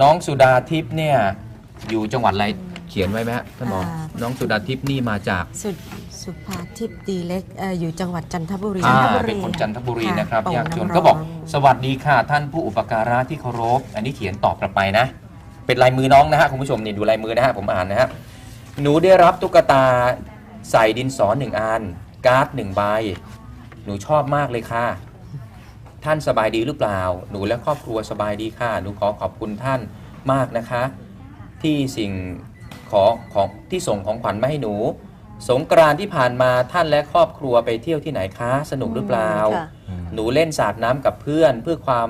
น้องสุดาทิพย์เนี่ยอยู่จังหวัดอะไรเขียนไว้ไหมฮะท่านหมออ่าน้องสุดาทิพย์นี่มาจากสุดสุภาทิพย์ดีเล็กเอ่ออยู่จังหวัดจันทบุรี อ่าจันทบุรีเป็นคนจันทบุรีค่ะนะครับโป่งยากจนน้ำร้อนก็บอกสวัสดีค่ะท่านผู้อุปการะที่เคารพ อันนี้เขียนตอบกลับไปนะ เป็นลายมือน้องนะฮะคุณผู้ชมนี่ดูลายมือนะฮะผมอ่านนะฮะหนูได้รับตุ๊กตาใส่ดินสอหนึ่งอันการ์ดหนึ่งใบ หนูชอบมากเลยค่ะ ท่านสบายดีหรือเปล่า หนูและครอบครัวสบายดีค่ะ หนูขอขอบคุณท่านมากนะคะ ที่สิ่งขอของที่ส่งของขวัญมาให้หนู สงกรานต์ที่ผ่านมาท่านและครอบครัวไปเที่ยวที่ไหนคะ สนุกหรือเปล่า ค่ะหนูเล่นสาดน้ำกับเพื่อนเพื่อความ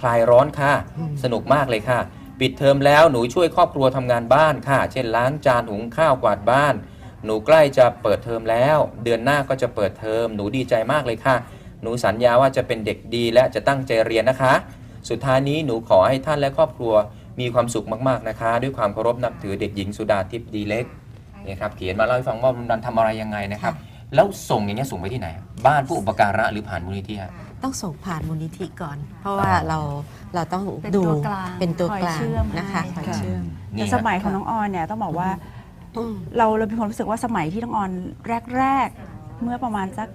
คลายร้อนค่ะอืมสนุกมากเลยค่ะ ปิดเทอมแล้วหนูช่วยครอบครัวทำงานบ้านค่ะ เช่นล้างจานหุงข้าวกวาดบ้าน หนูใกล้จะเปิดเทอมแล้ว เดือนหน้าก็จะเปิดเทอมหนูดีใจมากเลยค่ะ หนูสัญญาว่าจะเป็นเด็กดีและจะตั้งใจเรียนนะคะ สุดท้ายนี้หนูขอให้ท่านและครอบครัวมีความสุขมากๆนะคะ ด้วยความเคารพนับถือเด็กหญิงสุดาทิพย์ดีเล็กเนี่ยครับเขียนมาเล่าให้ฟังว่ามันทำอะไรยังไงนะครับ แล้วส่งอย่างเงี้ยส่งไปที่ไหน บ้านผู้อุปการะหรือผ่านมูลนิธิฮะ ต้องส่งผ่านมูลนิธิก่อน เพราะว่าอ่าเราเราต้องเป็นดูตัวกลางเป็นตัวคอยกลางเชื่อมนะคะให้ คอยค่ะเชื่อมนี่แต่ฮะสมัยของน้องออนเนี่ยต้องบอกว่าอืมเราเรามีความรู้สึกว่าสมัยที่น้องออนแรก ๆ เมื่อประมาณสัก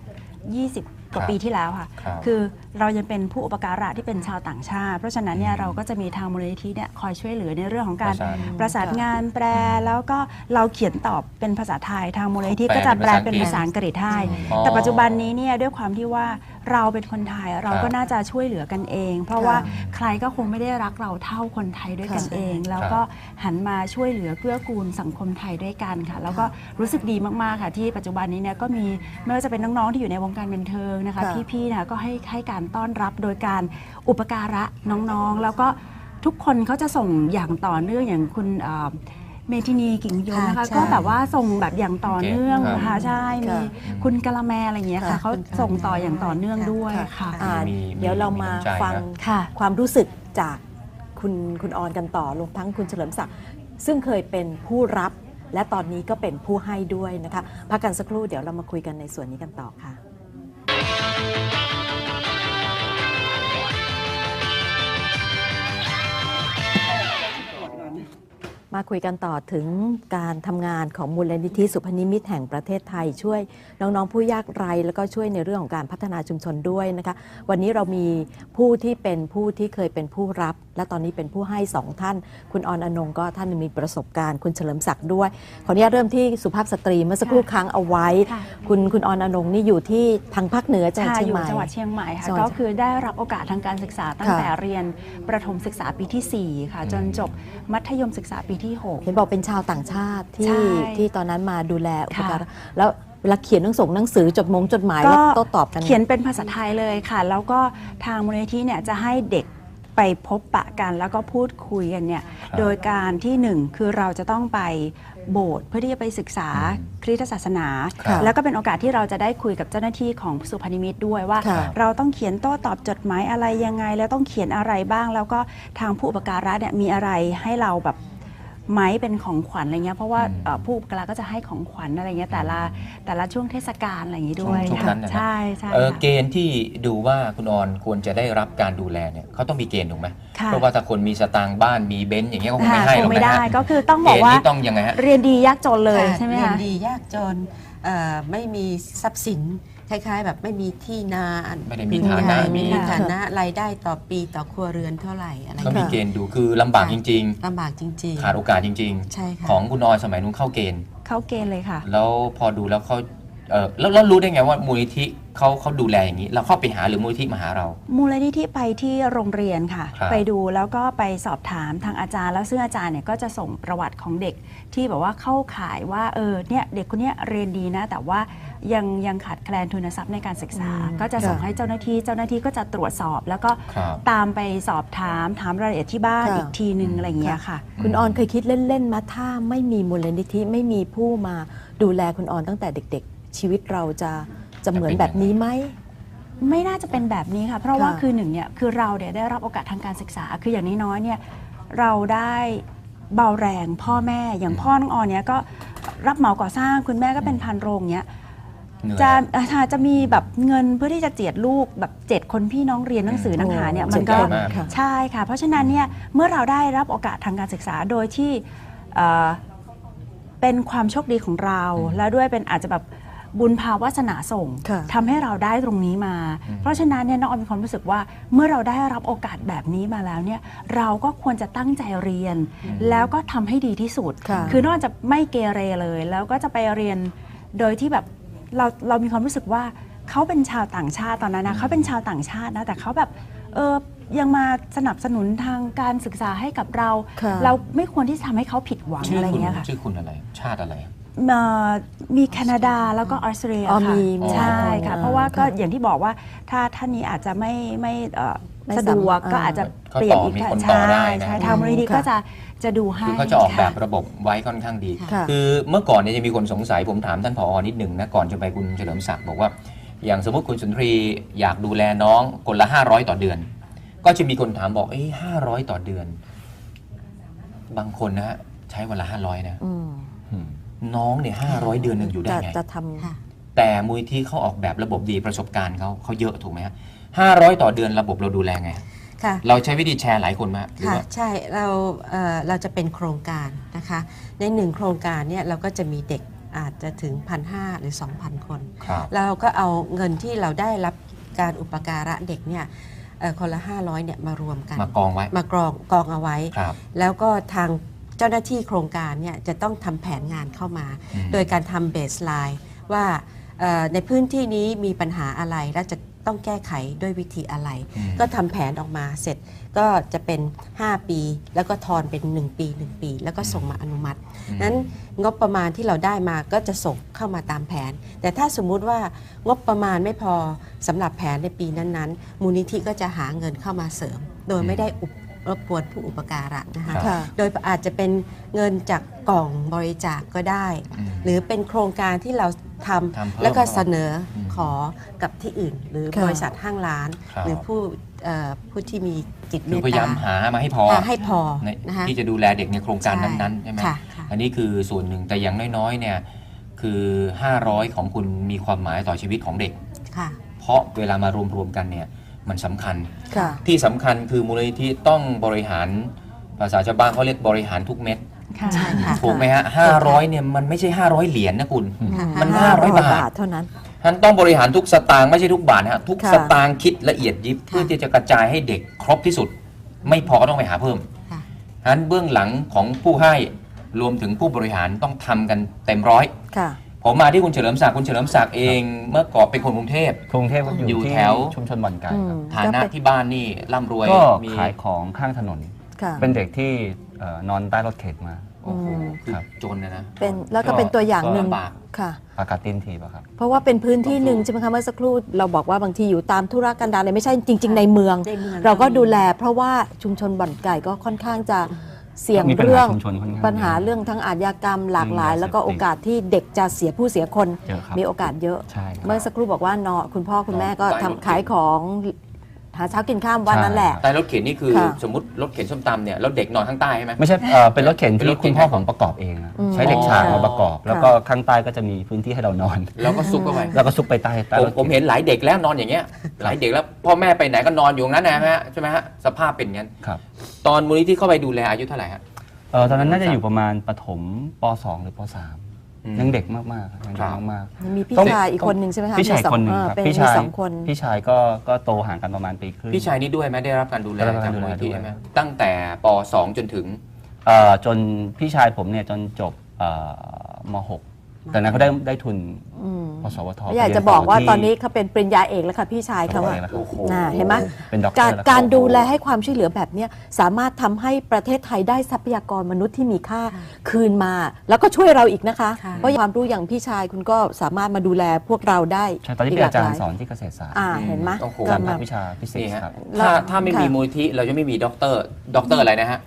20 กว่าครับปีที่แล้วค่ะ ครับคือเรายังเป็นผู้อุปการะที่เป็นชาวต่างชาติ เพราะฉะนั้นเนี่ยเราก็จะมีทางมูลนิธิเนี่ยคอยช่วยเหลือในเรื่องของการประสานประสานงานแปลแล้วก็เราเขียนตอบเป็นภาษาไทยทางมูลนิธิแปลก็จะแปลเป็เป็นนภาภาษาษาอัอังงกกฤฤษษให้ อ๋อแต่ปัจจุบันนี้เนี่ยด้วยความที่ว่าเราเป็นคนไทยเราก็ครับน่าจะช่วยเหลือกันเอง เพราะว่าใครก็คงไม่ได้รักเราเท่าคนไทยด้วยกันค่ะ เอง แล้วก็หันมาช่วยเหลือเกื้อกูลสังคมไทยด้วยกันค่ะ แล้วก็รู้สึกดีมากๆค่ะที่ปัจจุบันนี้เนี่ยก็มีไม่ว่าจะเป็นน้องๆที่อยู่ในวงการบันเทิงนะคะ ค่ะพี่ๆนะคะก็ให้ให้การต้อนรับโดยการอุปการะน้องๆ แล้วก็ทุกคนเขาจะส่งอย่างต่อเนื่องอย่างคุณเอ่อเมทินีกิ่งยงนะคะค่ะใช่ก็แบบว่าส่งแบบอย่างต่อเนื่องครับค่ะใช่มีค่ะคุณกะละแมอะไรอย่างเงี้ยค่ะค่ะเขาคุณกะละแม ส่งต่ออย่างต่อเนื่องด้วยค่ะค่ะค่ะ อ่ามีเดี๋ยวเรามามีน้ำใจนะ ฟังค่ะ ความรู้สึกจากคุณคุณออนกันต่อรวมทั้งคุณเฉลิมศักดิ์ซึ่งเคยเป็นผู้รับ และตอนนี้ก็เป็นผู้ให้ด้วยนะคะ พักกันสักครู่เดี๋ยวเรามาคุยกันในส่วนนี้กันต่อค่ะ มาคุยกันต่อถึงการทำงานของมูลนิธิสุพนิมิตแห่งประเทศไทย ช่วยน้องๆผู้ยากไร้แล้วก็ช่วยในเรื่องของการพัฒนาชุมชนด้วยนะคะ วันนี้เรามีผู้ที่เป็นผู้ที่เคยเป็นผู้รับ และตอนนี้เป็นผู้ให้สองท่าน คุณออนอนงก็ท่านหนึ่งมีประสบการณ์ คุณเฉลิมศักดิ์ด้วย ขออนุญาตเริ่มที่สุภาพสตรีเมื่อสักครู่ค้างเอาไว้ค่ะคุณคุณออนอนงนี่อยู่ที่ทางภาคเหนือจังหวัดค่ะเชียองใหยู่ม่จังหวัดเชียงใหม่ค่ะจังหวัดก็คือได้รับโอกาสทางการศึกษาตั้งค่ะแต่เรียนประถมศึกษาปีที่4ค่ะจนจบมัธยมศึกษาปีที่ 6 เห็นบอกเป็นชาวต่างชาติใช่ ที่ที่ตอนนั้นมาดูแลอุปการะค่ะแล้วเวลาเขียนหนังส่งหนังสือจดมงจดหมายแล้วโต้ตอบกัน เขียนเป็นภาษาไทยเลยค่ะ แล้วก็ทางมูลนิธิเนี่ยจะให้เด็กไปพบปะกัน แล้วก็พูดคุยกันเนี่ยครับโดยการที่หนึ่งคือเราจะต้องไปโบสถ์เพื่อที่จะไปศึกษาอืมคริสตศาสนา ครับ แล้วก็เป็นโอกาสที่เราจะได้คุยกับเจ้าหน้าที่ของสุพรรณนิมิตด้วยว่า ค่ะ เราต้องเขียนโต้ตอบจดหมายอะไรยังไง แล้วต้องเขียนอะไรบ้าง แล้วก็ทางผู้อุปการะเนี่ยมีอะไรให้เราแบบ ไหมเป็นของขวัญอะไรเงี้ยเพราะว่าอืมเอ่อผู้อุปการะก็จะให้ของขวัญอะไรเงี้ยแต่ละแต่ละช่วงเทศกาลอะไรอย่างงี้ด้วยช่วงค่ะนั้นนะนะ ใช่ใช่เออค่ะ เกณฑ์ที่ดูว่าคุณออนควรจะได้รับการดูแลเนี่ยเขาต้องมีเกณฑ์ถูกไหมค่ะ เพราะว่าถ้าคนมีสตางค์บ้านมีเบนซ์อย่างเงี้ยก็คงไม่ค่ะให้หครอกงไม่นะได้ฮะก็คือต้องเกบอกณฑ์ว่านี้ต้องยังไงฮะ เรียนดียากจนเลยค่ะใช่ไหมเรียนคะ ดียากจนเอ่อไม่มีทรัพย์สิน คล้ายๆ แบบไม่มีที่นาไม่ได้มีฐานะไม่มีมีฐานะรายได้ต่อปีต่อครัวเรือนเท่าไหร่อะไรก็มีเงี้ยเกณฑ์ดูคือลำบากจริงลำบากจริง ๆ ขาดโอกาสจริงๆใช่ค่ะๆของคุณออนสมัยนู้นเข้าเกณฑ์ เข้าเกณฑ์เลยค่ะ แล้วพอดูแล้วเขา เออแล้วแล้วรู้ได้ไงว่ามูลนิธิเขาเขาดูแลอย่างนี้ เราเข้าไปหาหรือมูลนิธิมาหาเรา มูลนิธิไปที่โรงเรียนค่ะ ครับไปดูแล้วก็ไปสอบถามทางอาจารย์ แล้วซึ่งอาจารย์เนี่ยก็จะส่งประวัติของเด็กที่แบบว่าเข้าข่ายว่าเออเนี่ยเด็กคนเนี้ยเรียนดีนะ แต่ว่ายังยังขาดแคลนทุนทรัพย์ในการศึกษา อืม ก็จะส่งค่ะให้เจ้าหน้าที่เจ้าหน้าที่ก็จะตรวจสอบ แล้วก็ครับ ตามไปสอบถามถามรายละเอียดที่บ้านค่ะ อีกทีหนึ่งอะไรอย่างเงี้ยค่ะ คุณออนเคยคิดเล่นๆมาถ้าไม่มีมูลนิธิไม่มีผู้มาดูแลคุณออนตั้งแต่เด็กๆ ชีวิตเราจะจะเหมือนแบบนี้ไหม ไม่น่าจะเป็นแบบนี้ค่ะ เพราะว่าค่ะคือหนึ่งเนี่ยคือเราเนี่ยได้รับโอกาสทางการศึกษา คืออย่างน้อยๆเนี่ยเราได้เบาแรงพ่อแม่อย่างพ่อน้องออนเนี่ยก็รับเหมาก่อสร้างคุณแม่ก็เป็นพันโรงเนี่ยเหนื่อย จะอ่าจะมีแบบเงินเพื่อที่จะเจียดลูกแบบเจ็ดคนพี่น้องเรียนหนังสือหนังหาเนี่ยโอ้มันก็ เจ็ดคนมากค่ะ ใช่ค่ะ เพราะฉะนั้นเนี่ยเมื่อเราได้รับโอกาสทางการศึกษาโดยที่เอ่อเป็นความโชคดีของเราอืมแล้วด้วยเป็นอาจจะแบบ บุญภาวาสนาส่งค่ะทำให้เราได้ตรงนี้มาอืมเพราะฉะนั้นเนี่ยน้องออยมีความรู้สึกว่าเมื่อเราได้รับโอกาสแบบนี้มาแล้วเนี่ยเราก็ควรจะตั้งใจเรียน แล้วก็ทำให้ดีที่สุดค่ะคือนอกจากไม่เกเรเลย แล้วก็จะไปเรียนโดยที่แบบเราเรามีความรู้สึกว่าเขาเป็นชาวต่างชาติตอนนั้นนะเขาเป็นชาวต่างชาตินะแต่เขาแบบเออยังมาสนับสนุนทางการศึกษาให้กับเราค่ะเราไม่ควรที่จะทำให้เขาผิดหวังชื่ออะไรคุณเงี้ยค่ะชื่อคุณอะไรชาติอะไร เอ่อมีแคนาดาแล้วก็ออสเตรเลียอ๋อค่ะมีมีใช่หลายคนค่ะอ่าเพราะว่าก็ค่ะอย่างที่บอกว่าถ้าท่านนี้อาจจะไม่ไม่เอ่อไม่สะดวกสามารถ ก็อาจจะก็เปลี่ยนต่ออีกมีค่ะคนต่อใช่ได้นะ ใช่ทางมูลนิธิค่ะก็จะจะดูให้คือเขาจะออกแบบค่ระบบไว้ค่อนข้างดี ค่ะ คือเมื่อก่อนเนี่ยจะมีคนสงสัยผมถามท่านผอนิดหนึ่งนะก่อนจะไปคุณเฉลิมศักดิ์บอกว่า อย่างสมมติคุณสุนทรีอยากดูแลน้องคนละ 500 ต่อเดือน ก็จะมีคนถามบอกเอ้ห้าร้อยต่อเดือน บางคนนะฮะใช้วันละ500นะอืม น้องเนี่ยห้าร้อยเดือนหนึ่งอยู่ได้จะไง จะทำค่ะ แต่มูลที่เขาออกแบบระบบดีประสบการณ์เขาเขาเยอะถูกไหมฮะห้าร้อยต่อเดือนระบบเราดูแลไง ค่ะ เราใช้วิธีแชร์หลายคนมากหรือค่ะ ว่า ใช่ เราเอ่อเราจะเป็นโครงการนะคะ ในหนึ่งโครงการเนี่ยเราก็จะมีเด็กอาจจะถึง 1,500 หรือ 2,000 คน ครับ เราก็เอาเงินที่เราได้รับการอุปการะเด็กเนี่ยเอ่อคนละ 500เนี่ยมารวมกัน มากองไว้มากรองกองเอาไว้ ครับ แล้วก็ทาง เจ้าหน้าที่โครงการเนี่ยจะต้องทำแผนงานเข้ามาอืมโดยการทำเบสไลน์ว่าเอ่อในพื้นที่นี้มีปัญหาอะไรและจะต้องแก้ไขด้วยวิธีอะไรอืมก็ทำแผนออกมาเสร็จก็จะเป็น 5 ปี แล้วก็ทอนเป็น 1 ปี 1 ปี แล้วก็ส่งมาอนุมัติอืมนั้นงบประมาณที่เราได้มาก็จะส่งเข้ามาตามแผน แต่ถ้าสมมุติว่างบประมาณไม่พอสำหรับแผนในปีนั้นๆ มูลนิธิก็จะหาเงินเข้ามาเสริม โดยไม่ได้อุป รบกวนผู้อุปการะนะคะครับค่ะ โดยอาจจะเป็นเงินจากกล่องบริจาคก็ได้ อืม หรือเป็นโครงการที่เราททำเพิ่มำแล้วก็เสนออมขอกับที่อื่น หรือค่ะบริษัทห้างร้าน ครับ หรือผู้เอ่อผู้ที่มีจิตเมคือตพยายาตามหามาให้พอหาให้พอในนะคะที่จะดูแลเด็กในโครงการนั้นๆใช่ไหม ค่ะค่ะ อันนี้คือส่วนหนึ่งแต่อย่างน้อยๆเนี่ยคือ 500 ของคุณมีความหมายต่อชีวิตของเด็ก ค่ะ เพราะเวลามารวมๆกันเนี่ย มันสำคัญค่ะที่สำคัญคือมูลนิธิต้องบริหารภาษาชาวบ้านเขาเรียกบริหารทุกเม็ดค่ะใช่ค่ะถูกไหมฮะ500เนี่ยมันไม่ใช่500เหรียญนะคุณค่ะมันห้าร้อย500บาทเท่านั้นท่านต้องบริหารทุกสตางค์ไม่ใช่ทุกบาทนะฮะทุกค่ะสตางค์คิดละเอียดยิบเพื่อที่จะกระจายให้เด็กครบที่สุด ไม่พอก็ต้องไปหาเพิ่มค่ะฉะนั้นเบื้องหลังของผู้ให้รวมถึงผู้บริหารต้องทำกันเต็มร้อยค่ะ ผมมาที่คุณเฉลิมศักดิ์คุณเฉลิมศักดิ์เอง เมื่อก่อนเป็นคนกรุงเทพ กรุงเทพก็ออยู่ยู่ที่แถว ชุมชนบ่อนไก่อืครัมบฐานะก็เป็นที่บ้านนี่ร่ำรวยก็มีขายของข้างถนน ค่ะเป็นเด็กที่เอ่อนอนใต้รถเข็นมา โอ้โหอืมคือครับ จนนะนะเป็นแล้วก็เป็นตัวอย่างหนึ่งลำบากค่ะ ปากาตินทีบอะครับ เพราะว่าเป็นพื้นที่หนึ่งใช่ไหมคะเมื่อสักครู่เราบอกว่าบางทีอยู่ตามธุรกันดารเลยไม่ใช่จริง ๆ ในเมือง ในเมืองเราก็ก็มีดูแล เพราะว่าชุมชนบ่อนไก่ก็ค่อนข้างจะ เสี่ยงมีปัญหาเรื่องชุมชนค่อนข้างปัญหาเยอะเรื่องทั้งอาชญากรรมหลากหลายเรื่องยาเสพติดแล้วก็โอกาสที่เด็กจะเสียผู้เสียคนเยอะครับมีโอกาสเยอะ ใช่ครับ เมื่อสักครู่บอกว่านอนคุณพ่อคุณแม่ก็ใต้ทำรถเข็นขายของ หาเช้ากินข้ามวันนั้นแหละ ใต้รถเข็นนี่คือค่ะ สมมติรถเข็นส้มตำเนี่ยแล้วเด็กนอนข้างใต้ใช่ไหม ไม่ใช่เอ่อเป็นรถเข็นเป็นรถที่เข็น คุณพ่อผมประกอบเองนะอืมใช้เหล็กฉากอ๋อมาประกอบแล้วก็ข้างใต้ก็จะมีพื้นที่ให้เรานอน แล้วก็ซุกเข้าไปแล้วก็ซุกไปใต้ใต้ผมรถผมเห็นหลายเด็กแล้วนอนอย่างเงี้ย หลายเด็กแล้วพ่อแม่ไปไหนก็นอนอยู่ตรงนั้นนะฮะใช่ไหมฮะสภาพเป็นอย่างนั้น ครับตอนมูลนิธิเข้าไปดูแลอายุเท่าไหร่ฮะ เอ่อตอนนั้นน่าจะอยู่ประมาณปฐมป .2 หรือปอืม .3 ยังเด็กมากๆครับยังครัเด็บกมากมีพี่ต้องชายอีกคนหนึ่งใช่ไหมๆคะพี่ชายมีสองคนหนึ่งเออครับเป็นพี่มีชายสองคน พี่ชายก็ก็โตห่างกันประมาณปีครึ่ง พี่ชายนี่ด้วยไหมได้รับการดูแลได้รับจากการดูมูลแลนิธิด้วยใช่ไหมตั้งแต่ป .2 จนถึง เอ่อจนพี่ชายผมเนี่ยจนจบเอ่อม .6 แต่นั้นเขาได้ได้ทุนอืมพสวทไม่อยากไปเรีนจะบอกว่าที่ตอนนี้เขาเป็นปริญญาเอกแล้วค่ะพี่ชายเขาเขาอะอะไรแล้วครับน่าเห็นไหมเป็นด็อกเตอการแล้วการดูแลให้ความช่วยเหลือแบบเนี้ยสามารถทำให้ประเทศไทยได้ทรัพยากรมนุษย์ที่มีค่าคืนมา แล้วก็ช่วยเราอีกนะคะค่ะเพราะความรู้อย่างพี่ชายคุณก็สามารถมาดูแลพวกเราได้ใช่ตอนนี้เป็นอาจารหย์ลกหลสอนที่เกษตรศาสตร์อ่าเห็นไหมโอ้โหก็อาจารย์มาภาควิชาพิเศษนี่ฮะครับแล้วถ้าถ้าไม่มีค่ะมูลนิธิเราจะไม่มีด็อกเตอร์ด็อกเตอร์อะไรนะฮะ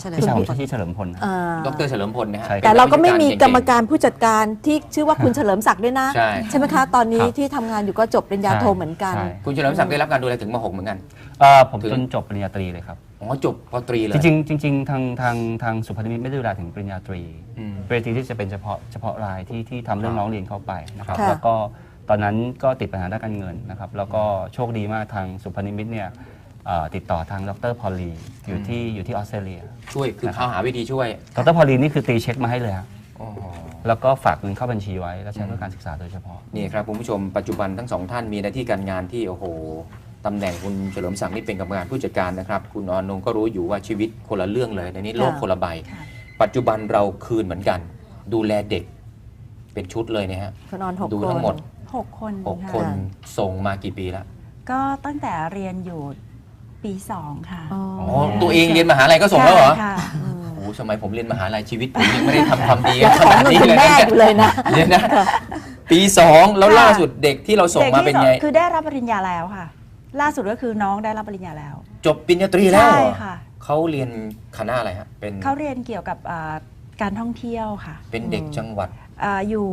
เฉลิมพี่ชายพผมลชื่อที่เฉลิมพลนะ อ่าด็อกเตอร์เฉลิมพลนะฮะใช่แต่เราก็ไม่มีกรรมเงการผู้จัดการที่ชื่อว่าคุณเฉลิมศักดิ์ด้วยนะใช่ไหมคะตอนนี้ครับ ที่ทำงานอยู่ก็จบปริญญาโทเหมือนกัน ใช่ๆคุณเฉลิมศักดิ์ได้รับการดูแลถึงม .6 เหมือนกัน เอ่อผมถึง จนจบปริญญาตรีเลยครับ อ๋อจบปตรีเลยจริงๆจริงๆทางทางทางสุพรรณมิตรไม่ได้ดูแลถึงปริญญาตรี อืม ปริญญาตรีที่จะเป็นเฉพาะเฉพาะรายที่ที่ทำเรื่องครับร้องเรียนเข้าไปนะครับ ค่ะ แล้วก็ตอนนั้นก็ติดปัญหาด้านการเงินนะครับ แล้วก็โชคดีมากทางสุพนิมิตเนี่ยเอ่อ ติดต่อทางดรพอลลีอยู่ที่อยู่ที่ออสเตรเลียช่วยคือเขาหาวิธีช่วยดรพอลลีนี่คือตีเช็คมาให้เลยครับโอ้โหแล้วก็ฝากเงินเข้าบัญชีไว้ แล้วใช้เพื่อการศึกษาโดยเฉพาะนี่ครับคุณผู้ชมปัจจุบันทั้งสองท่านมีหน้าที่การงานที่โอ้โหตำแหน่งคุณเฉลิมศักดิ์นี่เป็นกรรมการผู้จัดการนะครับ คุณออนงก็รู้อยู่ว่าชีวิตคนละเรื่องเลยในนี้โลกคนละใบค่ะปัจจุบันเราคืนเหมือนกัน ดูแลเด็กเป็นชุดเลยนะฮะคุณออนหกดูคนทั้งหมดหกคนหกค่ะคนส่งมากี่ปีแล้วก็ตั้งแต่เรียนอยู่ ปีสองค่ะอ๋ออ๋อตัวเองเรียนมหาลัยก็ส่งแล้วเหรอ ใช่ค่ะโอ้โหสมัยผมเรียนมหาลัยชีวิตผมยังไม่ได้ทำความดียังขของนาดเงินนี้คุณเลยแม่นะอยู่เลยนะเดี๋ยวนะ ปีสองแล้วค่ะล่าสุดเด็กที่เราส่งมาเป็นไง ด็กที่สอคือได้รับปริญญาแล้วค่ะ ล่าสุดก็คือน้องได้รับปริญญาแล้ว จบปริญญาตรีแล้วใช่เหรอค่ะ เขาเรียนคณะอะไรฮะเป็นเขาเรียนเกี่ยวกับอ่าการท่องเที่ยวค่ะเป็นเด็กจังหวัดอาอยู่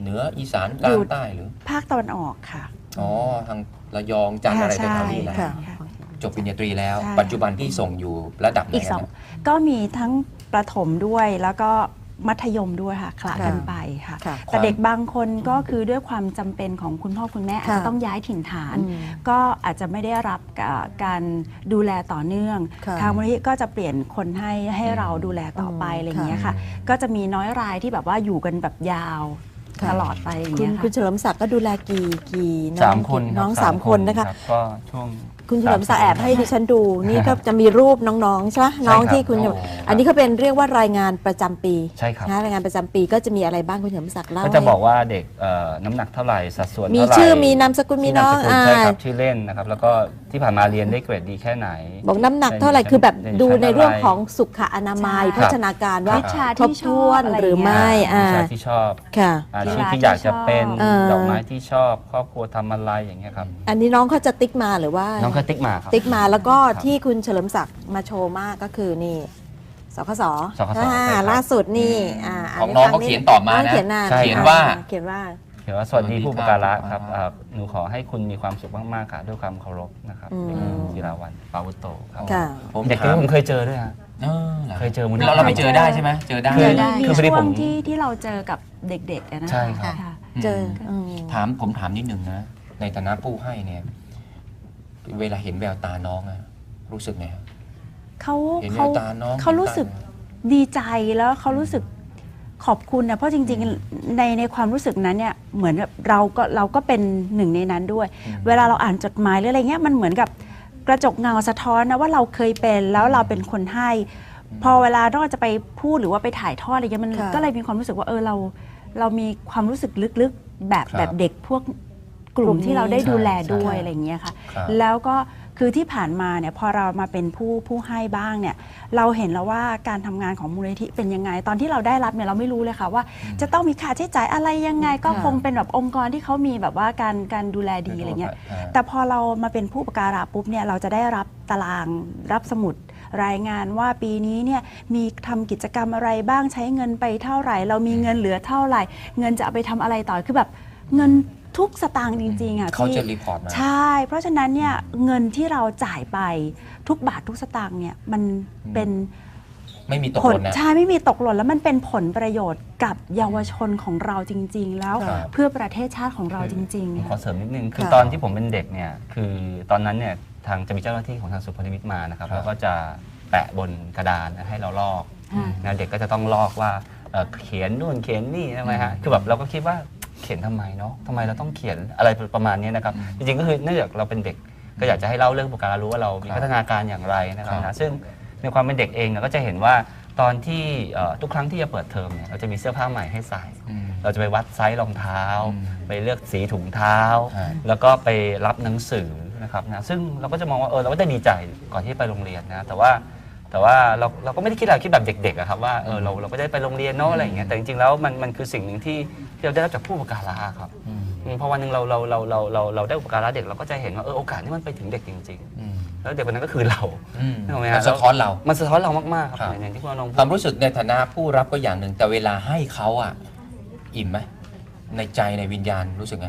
เหนืออีสานกลางใต้หรือภาคตะวันออกค่ะอ๋อทางระยองจันทร์อะไรเป็นแถวนี้แหละใช่ค่ะ จบปริญญาตรีแล้ว ใช่ ปัจจุบันที่ส่งอยู่ระดับไหนอีกสกัอนงนะ ก็มีทั้งประถมด้วยแล้วก็มัธยมด้วยค่ะคละกันค่ะไปค่ะ ค่ะ แต่เด็กบางคนก็คือด้วยความจำเป็นของคุณพ่อคุณแม่อาจจะค่ะต้องย้ายถิ่นฐาน อืมก็อาจจะไม่ได้รับอ่าการดูแลต่อเนื่อง ค่ะทางมูลนิธิก็จะเปลี่ยนคนให้ให้เราดูแลต่อไปอืมอะไรอย่างเงี้ยค่ะค่ะ ก็จะมีน้อยรายที่แบบว่าอยู่กันแบบยาวค่ะ ตลอดไปอย่างคุณเงี้ยคุณค่ะเฉลิมศักดิ์ก็ดูแลกี่กี่น้องสามคนรับน้องสามคนนะคะ รับก็ช่วง คุณเฉลิมศักดิ์แอบให้ดิฉันดู นี่ก็จะมีรูปน้องๆใช่ไหมใช่น้องครับที่คุณโอ้อันนี้เขาเป็นเรียกว่ารายงานประจำปีใช่ครับ นะรายงานประจำปีก็จะมีอะไรบ้างคุณเฉลิมศักดิ์เล่าก็จะให้บอกว่าเด็กเอ่อน้ำหนักเท่าไหร่สัดส่วนมีเท่าไหร่ชื่อมีนามสกุลมีน้องชื่ามสกุลใช่ครับอ่าชื่อเล่นนะครับแล้วก็ ที่ผ่านมาเรียนได้เกรดดีแค่ไหน บอกน้ำหนักเท่าไหร่ในคือแบบในดูชั้นในเรื่องอะไรของสุขอนามัยใช่โภชนาการว่าวิชาครบที่ชถ้อวบนอะไรหรือเงี้ยไม่อ่าวิชาที่ชอบค่ะ อาชีพกีฬาที่อยากจะเป็นที่ชอบดอกไม้ที่ชอบครอบครัวทำอะไรอย่างเงี้ยครับ อันนี้น้องเขาจะติ๊กมาหรือว่า น้องก็ติ๊กมาครับ ติ๊กมาแล้วก็ครับที่คุณเฉลิมศักดิ์มาโชว์มากก็คือนี่สคสสคสอ่าใช่ครับล่าสุดนี่าของน้องเขาเขียนตอบมาน้งนะเขียนหน้าใช่ เขียนว่า เขียนว่า เขียนว่าสวัสดีผู้ประการะครับสวัสดีครับอ่าหนูขอให้คุณมีความสุขมากๆค่ะด้วยความเคารพนะครับอืม เด็กหญิงจิราวันปาวุโตครับค่ะ ผมเด็กคถานมนี้ผมเคยเจอด้วยฮะเออหรอเคยเจอมูลนิธิ เราเราไปเจอได้ใช่ไหมเจอได้ คือนะมีคือพอดีช่วผงมที่ที่เราเจอกับเด็กๆอะนะใช่ครับค่ะเจออืม ถามผมถามนิดนึงนะ ในฐานะผู้ให้เนี่ย เวลาเห็นแววตาน้องอะรู้สึกไงฮะเขาเห็นแวเขาวตาน้องเขารู้สึกห็นตาดีใจแล้วเขารู้สึก ขอบคุณนะเพราะจริงๆในในความรู้สึกนั้นเนี่ยเหมือนแบบเราก็เราก็เป็นหนึ่งในนั้นด้วย เวลาเราอ่านจดหมายหรืออะไรเงี้ยมันเหมือนกับกระจกเงาสะท้อนนะว่าเราเคยเป็นแล้วเราเป็นคนให้ พอเวลาเราจะไปพูดหรือว่าไปถ่ายทอดอะไรเงี้ยมันค่ะก็เลยมีความรู้สึกว่าเออเรา เรามีความรู้สึกลึกๆแบบครับแบบเด็กพวกกลุ่กลุ่มมที่เราได้ใช่ดูแลใช่ด้วยอะไรอย่างเงี้ยค่ะครับแล้วก็ คือที่ผ่านมาเนี่ยพอเรามาเป็นผู้ผู้ให้บ้างเนี่ยเราเห็นแล้วว่าการทำงานของมูลนิธิเป็นยังไง ตอนที่เราได้รับเนี่ยเราไม่รู้เลยค่ะว่า จะต้องมีค่าใช้จ่ายอะไรยังไง ก็ค่ะคงเป็นแบบองค์กรที่เขามีแบบว่าการการดูแลดีอะไรเงี้ยอ่าแต่พอเรามาเป็นผู้ประการะปุ๊บเนี่ยเราจะได้รับตารางรับสมุดรายงานว่าปีนี้เนี่ยมีทำกิจกรรมอะไรบ้างใช้เงินไปเท่าไหร่ เรามีเงินเหลือเท่าไหร่ เงินจะเอาไปทำอะไรต่อคือแบบเงิน ทุกสตางค์จริงๆอะเขาที่จะรีพอร์ตมาใช่ เพราะฉะนั้นเนี่ยเงินที่เราจ่ายไปทุกบาททุกสตางค์เนี่ยมันอืมเป็นไม่มีตกผหลล่นนะใช่ไม่มีตกหล่นแล้วมันเป็นผลประโยชน์กับเยาวชนของเราจริง ๆ แล้วครับเพื่อประเทศชาติของเราจริงผมๆขอเสริมนิดนึงคือค่ะตอนที่ผมเป็นเด็กเนี่ยคือตอนนั้นเนี่ยทางจะมีเจ้าหน้าที่ของทางสุพนิมิตมานะครับครับแล้วก็จะแปะบนกระดานให้เราลอกค่ะนะเด็กก็จะต้องลอกว่าเอ่อเขียนนู่นเขียนนี่ใช่ไหมฮะคือแบบเราก็คิดว่า เขียนทำไมเนาะทำไมเราต้องเขียนอะไรประมาณนี้นะครับ จริงๆก็คือเนื่องจากเราเป็นเด็กก็อยากจะให้เล่าเรื่องบุคลารู้ว่าเรามีครับพัฒนาการอย่างไรนะครับครับนะซึ่งในความเป็นเด็กเองเนี่ยก็จะเห็นว่าตอนที่เอ่อทุกครั้งที่จะเปิดเทอมเนี่ยเราจะมีเสื้อผ้าใหม่ให้ใส่อืมเราจะไปวัดไซส์รองเท้าอืมไปเลือกสีถุงเท้าใช่แล้วก็ไปรับหนังสือนะครับนะซึ่งเราก็จะมองว่าเออเราก็จะดีใจก่อนที่ไปโรงเรียนนะแต่ว่าแต่ว่าเราเราก็ไม่ได้คิดอะไรคิดแบบเด็กๆอะครับว่าเออเราเราก็ได้ไปโรงเรียนเนาะอะไรอย่างเงี้ยแต่จริงๆแล้วมันมันคือสิ่งหนึ่งที่ ที่เราได้รับจากผู้อุปการะครับอืมอืมพอวันหนึ่งเราเราเราเราเราเราได้อุปการะเด็กเราก็จะเห็นว่าเออโอกาสที่มันไปถึงเด็กจริง อืมๆ แล้วเด็กคนนั้นก็คือเรา อืมถูกไหมมัฮะนสะท้อนเรา มันสะท้อนเรามากๆครับครับอย่างที่คุณอนงคพูวาดมรู้สึกในฐานะผู้รับก็อย่างหนึ่งแต่เวลาให้เขาอะ อิ่มไหมในใจในวิญญาณรู้สึกไง